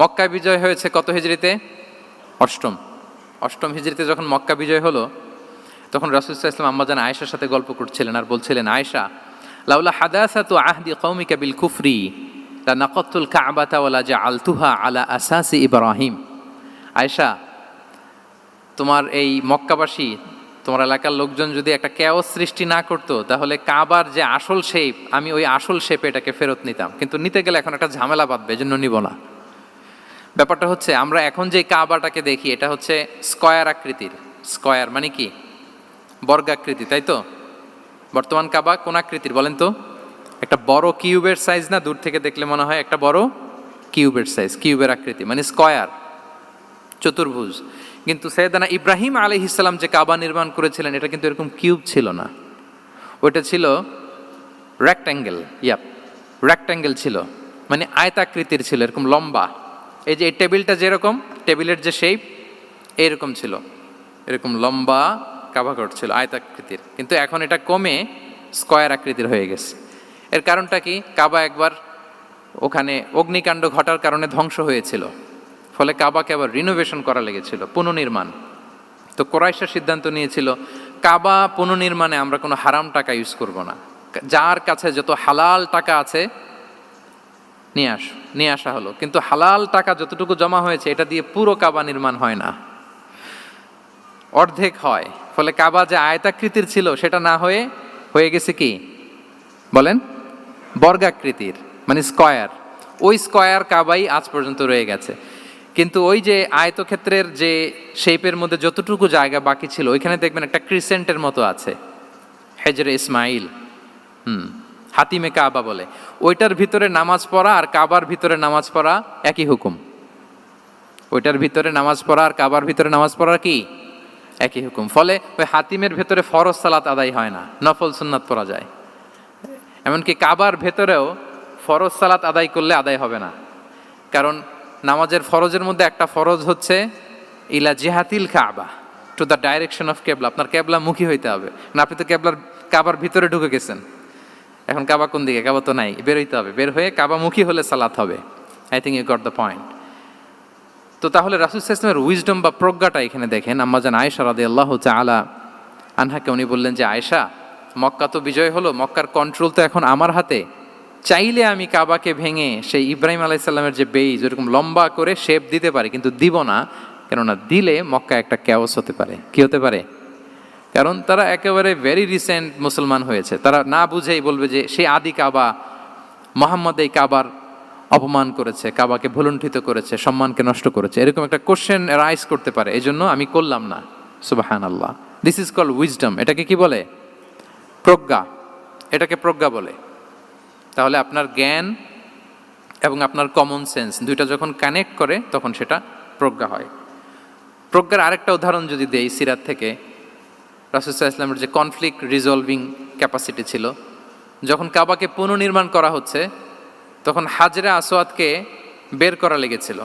মক্কা বিজয় হয়েছে কত হিজড়িতে? অষ্টম। অষ্টম হিজড়িতে যখন মক্কা বিজয় হলো, তখন রাসুলসাহ ইসলাম আম্মাজান আয়েশার সাথে গল্প করছিলেন আর বলছিলেন, আয়েশা, লাউলা হাদাসাতু আহদি কৌমিকা বিল কুফরি, লা নাকাতুল কাবাতা ওয়ালা জাআলতুহা আলা আসাসি ইব্রাহিম। আয়েশা, তোমার এই মক্কাবাসী, তোমার এলাকার লোকজন যদি একটা ক্যাও সৃষ্টি না করতো, তাহলে কাবার যে আসল শেপ আমি ওই আসল শেপে এটাকে ফেরত নিতাম। কিন্তু নিতে গেলে এখন একটা ঝামেলা বাঁধবে, এজন্য নিব না। ব্যাপারটা হচ্ছে, আমরা এখন যে কাবাটাকে দেখি, এটা হচ্ছে স্কয়ার আকৃতির। স্কয়ার মানে কি? বর্গাকৃতি, তাই তো? বর্তমান কাবা কোন আকৃতির, বলেন তো? একটা বড় কিউবের সাইজ না, দূর থেকে দেখলে মনে হয় একটা বড় কিউবের সাইজ, কিউবের আকৃতি মানে স্কয়ার, চতুর্ভুজ। কিন্তু সৈয়দানা ইব্রাহিম আলী ইসলাম যে কাবা নির্মাণ করেছিলেন, এটা কিন্তু এরকম কিউব ছিল না। ওইটা ছিল রেক্ট্যাঙ্গেল ইয়াপ রেক্ট্যাঙ্গেল ছিল মানে আয়তাকৃতির ছিল, এরকম লম্বা। এই যে এই টেবিলটা যেরকম, টেবিলের যে শেপ এরকম ছিল। এরকম লম্বা কাবাঘর ছিল, আয়তাকৃতির। কিন্তু এখন এটা কমে স্কয়ার আকৃতির হয়ে গেছে। এর কারণটা কি? কাবা একবার ওখানে অগ্নিকাণ্ড ঘটার কারণে ধ্বংস হয়েছিল। ফলে কাবাকে আবার রিনোভেশন করা লেগেছিল, পুনর্নির্মাণ। তো কোরাইশা সিদ্ধান্ত নিয়েছিল, কাবা পুনর্নির্মাণে আমরা কোনো হারাম টাকা ইউজ করব না। যার কাছে যত হালাল টাকা আছে নিয়ে আস, নিয়ে আসা হলো। কিন্তু হালাল টাকা যতটুকু জমা হয়েছে, এটা দিয়ে পুরো কাবা নির্মাণ হয় না। অর্ধেক হয়। ফলে কাবা যে আয়তাকৃতির ছিল, সেটা না হয়ে হয়ে গেছে কি? বলেন? বর্গাকৃতির মানে স্কয়ার। ওই স্কয়ার কাবাই আজ পর্যন্ত রয়ে গেছে। কিন্তু ওই যে আয়তক্ষেত্রের যে শেপের মধ্যে যতটুকু জায়গা বাকি ছিল, ওইখানে দেখবেন একটা ক্রিসেন্টের মতো আছে। হেজরে ইসমাইল। হুম। হাতিমে কাবা বলে। ওইটার ভিতরে নামাজ পড়া আর কাবার ভিতরে নামাজ পড়া একই হুকুম। ওইটার ভিতরে নামাজ পড়া আর কাবার ভিতরে নামাজ পড়া কি? একই হুকুম। ফলে ওই হাতিমের ভেতরে ফরজ সালাত আদায় হয় না, নফল সুন্নাত পড়া যায়। এমনকি কাবার ভেতরেও ফরজ সালাত আদায় করলে আদায় হবে না। কারণ নামাজের ফরজের মধ্যে একটা ফরজ হচ্ছে, ইলা জেহাতিল কাবা টু দ্য ডাইরেকশন অফ কেবলা। আপনার কেবলা মুখী হইতে হবে। না আপনি তো কেবলার, কাবার ভিতরে ঢুকে গেছেন। এখন কাবা কোন দিকে? কাবা তো নাই বের হইতে হবে। বের হয়ে কাবামুখী হলে সালাত হবে। I think you got the point তো তাহলে রাসুল ইসলামের উইজডম বা প্রজ্ঞাটা এখানে দেখেন। আম্মাজান আয়েশা রাদে আল্লাহ আলা আনহাকে উনি বললেন যে, আয়েশা, মক্কা তো বিজয় হলো, মক্কার কন্ট্রোল তো এখন আমার হাতে। চাইলে আমি কাবাকে ভেঙে সেই ইব্রাহিম আলাইসাল্লামের যে বেইজ ওরকম লম্বা করে শেপ দিতে পারি, কিন্তু দিব না। কেননা দিলে মক্কা একটা ক্যাওস হতে পারে। কি হতে পারে? কারণ তারা একেবারে ভেরি রিসেন্ট মুসলমান হয়েছে। তারা না বুঝেই বলবে যে সে আদি কাবা, মোহাম্মদ এই কাবার অপমান করেছে, কাবাকে ভুলুণ্ঠিত করেছে, সম্মানকে নষ্ট করেছে। এরকম একটা কোশ্চেন রাইজ করতে পারে এই জন্য আমি করলাম না। সুবাহান আল্লাহ দিস ইজ কল উইজডম এটাকে কি বলে? প্রজ্ঞা। এটাকে প্রজ্ঞা বলে। তাহলে আপনার জ্ঞান এবং আপনার কমন সেন্স দুইটা যখন কানেক্ট করে, তখন সেটা প্রজ্ঞা হয়। প্রজ্ঞার আরেকটা উদাহরণ যদি দেই সিরাত থেকে রাসুসাহ ইসলামের যে কনফ্লিক্ট রিজলভিং ক্যাপাসিটি ছিল, যখন কাবাকে পুনর্নির্মাণ করা হচ্ছে, তখন হাজরা আসোয়াদকে বের করা লেগেছিল।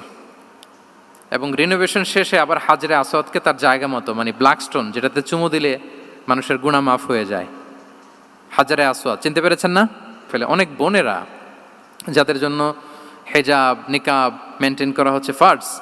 এবং রিনোভেশন শেষে আবার হাজরা আসোয়াদকে তার জায়গা মতো মানে ব্ল্যাক স্টোন যেটাতে চুমু দিলে মানুষের গুণা মাফ হয়ে যায়। হাজারে আসোয়াদ চিনতে পেরেছেন না? ফেলে অনেক বোনেরা, যাদের জন্য হেজাব, নিকাব মেনটেন করা হচ্ছে ফার্স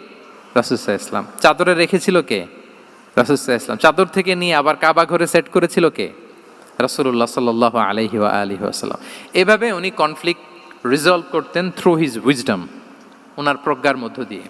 রাসুসাহ ইসলাম চাদরে রেখেছিল কে? রাসুসাহ ইসলাম চাদর থেকে নিয়ে আবার কাবা ঘরে সেট করেছিল কে? রাসুল্লাহ সাল্লাহ আলহি আলহি আসসালাম এভাবে উনি কনফ্লিক্ট রিজলভ করতেন থ্রু হিজ উইজডম ওনার প্রজ্ঞার মধ্য দিয়ে।